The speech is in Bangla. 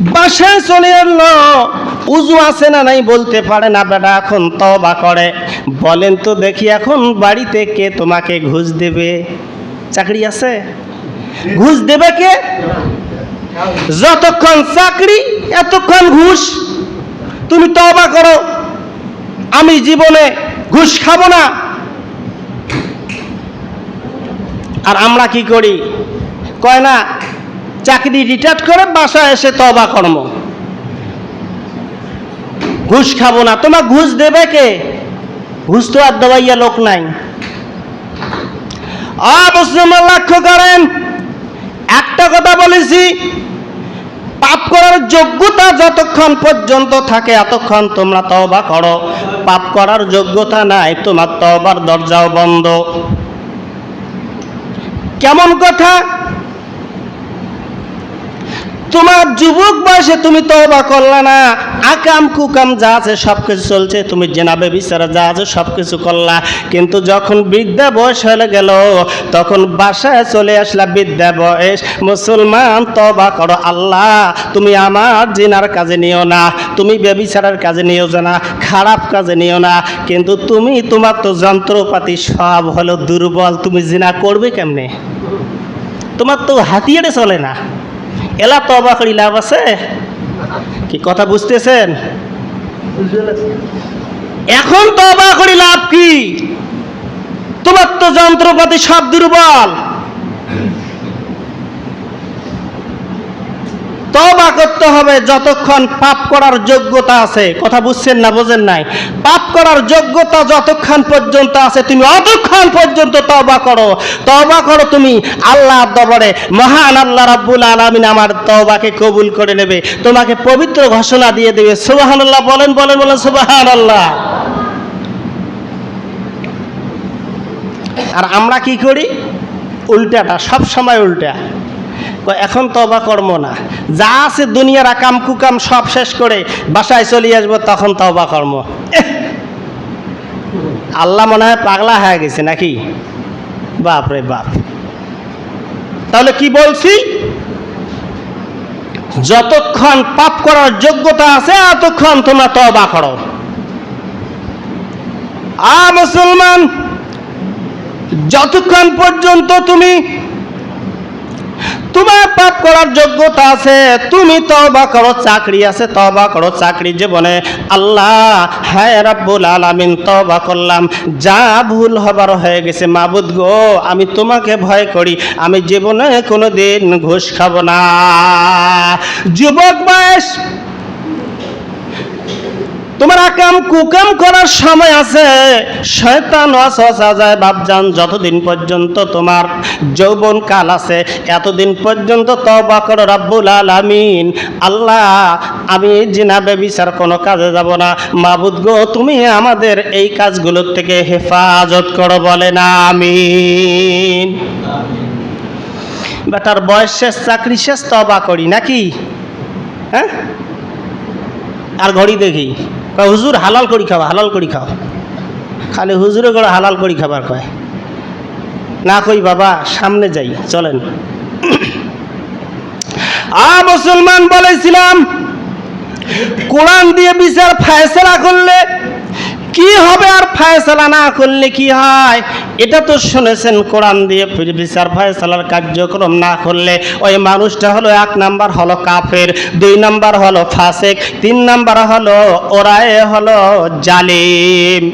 বাসায় চলে এলো। উজু আছে না নাই বলতে পারে না বেটা, এখন তবা করে। বলেন তো দেখি এখন বাড়িতে কে তোমাকে ঘুষ দেবে? চাকরি আছে? ঘুষ দেবে কে? যতক্ষণ চাকরি, এতক্ষণ ঘুষ। তুমি তবা করো। আমি জীবনে ঘুষ খাব না। আর আমরা কি করি? কয় না চাকরি রিটায়ার করে বাসায় এসে তবা কর্ম। ঘুষ খাব না। তোমার ঘুষ দেবে কে? ঘুষ তো আর দেওয়াইয়া লোক নাই। লক্ষ্য করেন, একটা কথা বলেছি, পাপ করার যোগ্যতা যতক্ষণ পর্যন্ত থাকে এতক্ষণ তোমরা তওবা করো। পাপ করার যোগ্যতা নাই, তোমার তওবার দরজাও বন্ধ। কেমন কথা? তোমার যুবক বয়সে তুমি তওবা করলা না। আকাম কুকাম যা আছে সব কিছু চলছে। তুমি জেনাবে বিচারা যা আছে সব কিছু করলা। কিন্তু যখন বৃদ্ধা বয়স হয়ে গেল, তখন বাসায় চলে আসলা বৃদ্ধা বয়স। মুসলমান তবা করো আল্লাহ। তুমি আমার জিনার কাজে নিও না। তুমি বেবিচারার কাজে নিও না। খারাপ কাজে নিও না। কিন্তু তুমি তোমার তো যন্ত্রপাতি সব হলো দুর্বল। তুমি জিনা করবে কেমনে? তোমার তো হাতিয়ারে চলে না। এলা তবা করি, লাভ আছে? কি কথা বুঝতেছেন? এখন তবা করি, লাভ কি? তোমার তো যন্ত্রপাতি সব দুর্বল। তবা করতে হবে যতক্ষণ পাপ করার যোগ্যতা আছে। কথা বুঝছেন না বোঝেন নাই? পাপ করার যোগ্যতা যতক্ষণ পর্যন্ত আছে, তুমি অতক্ষণ পর্যন্ত তবা করো। তবা করো তুমি আল্লাহ দবরে মহান আল্লাহ রাব্বুল আলামিন আমার তবাকে কবুল করে নেবে। তোমাকে পবিত্র ঘোষণা দিয়ে দেবে। সুবহানাল্লাহ বলেন বলেন বলেন, সুবহানাল্লাহ। আর আমরা কি করি? উল্টাটা সব সময় উল্টা। এখন তবা কর্ম না। যা আছে দুনিয়ার আকাম কুকাম সব শেষ করে বাসায় চলে আসব, তখন তবা কর্ম! আল্লাহ মনে হয় পাগলা হয়ে গেছে নাকি? বাপ রে বাপ। তাহলে কি বলছি? যতক্ষণ পাপ করার যোগ্যতা আছে ততক্ষণ তোমরা তবা করো। আ মুসলমান, যতক্ষণ পর্যন্ত তুমি পাপ করার যোগ্যতা আছে। তুমি তবা করো, চাকরি আছে তবা করো, চাকরি জীবনে। আল্লাহ হ্যাঁ রাব্বুল আলামিন তবা করলাম। যা ভুল হবার হয়ে গেছে, মাবুদ গো, আমি তোমাকে ভয় করি। আমি জীবনে কোনো দিন ঘুষ খাব না। যুবক বয়স তোমার আকাম কুকাম করার সময় আছে। শয়তান ওয়াসওয়াসা যায় বাপজান, যতদিন পর্যন্ত তোমার যৌবন কাল আছে, এতদিন পর্যন্ত তবা করো রাব্বুল আলামিন। আল্লাহ, আমি জিনাবে বিচার কোনো কাজে যাব না। মাবুদ গো, তুমি আমাদের এই কাজগুলোর থেকে হেফাজত করো বলে না, আমিন। বেটার বয়স শেষ, চাকরি শেষ তবা করি নাকি? হ্যাঁ? আর ঘড়ি দেখি। কয়, হুজুর, হালাল করি খাওয়া, হালাল করি খাও খালি হুজুরে করে হালাল করি খাবার কয়। না কই, বাবা, সামনে যাই, চলেন। আ, মুসলমান বলেছিলাম, কোরআন দিয়ে বিচার ফায়সলা করলে কি হবে আর ফায়সালা না করলে কি হয়? এটা তো শুনেছেন কোরআন দিয়ে বিচার, ফায়সালার কার্যক্রম না করলে ওই মানুষটা হলো এক নাম্বার হলো কাফের, দুই নাম্বার হলো ফাসেক, তিন নাম্বার হলো ওরায়ে হলো জালিম।